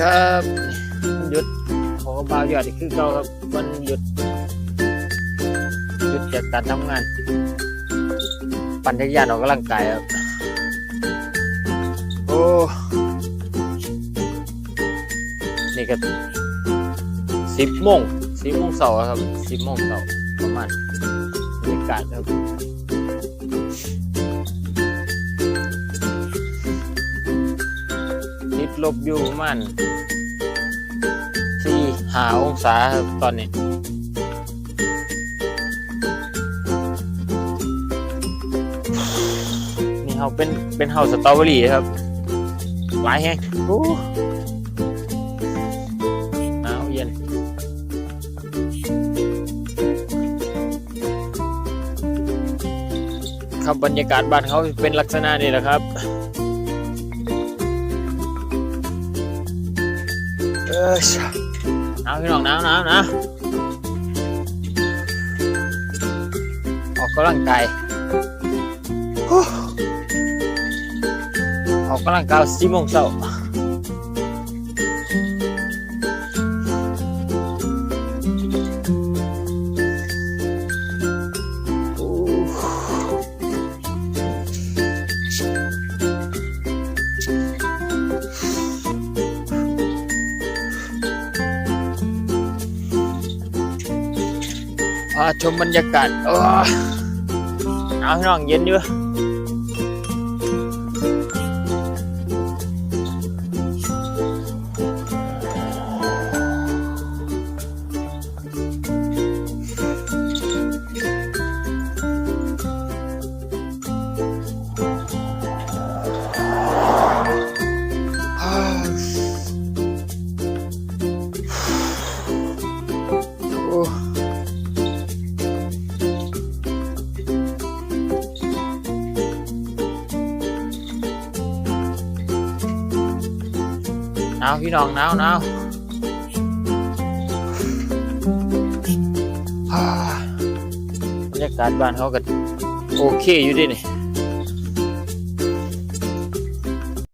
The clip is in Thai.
ครับวันหยุดของบาวยอดนี่คือเก่าครับวันหยุดหยุดจากการทำงาน ปั่นจักรยานออกกำลังกายครับ โอ้นี่ก็สิบโมงสิบโมงเสาร์ครับสิบโมงเสาร์ประมาณบรรยากาศครับ ลบอยู่ประมาณสี่หาองศาครับตอนนี้ นี่เขาเป็นเป็นเฮาสตรอเบอรี่ครับหลายแฮงโอ้หนาวเย็นครับบรรยากาศบ้านเขาเป็นลักษณะนี้แหละครับ เออหนาวพี่น้องหนาวหนาวหนะออกกำลังกายฮู้ออกกำลังกายสี่โมงเช้า พาชมบรรยากาศเอ้าวพี่น้องเย็นอยู่ หนาวพี่น้องหนาวหนาวอ่าบรรยากาศบ้านเขาก็โอเคอยู่ดินี่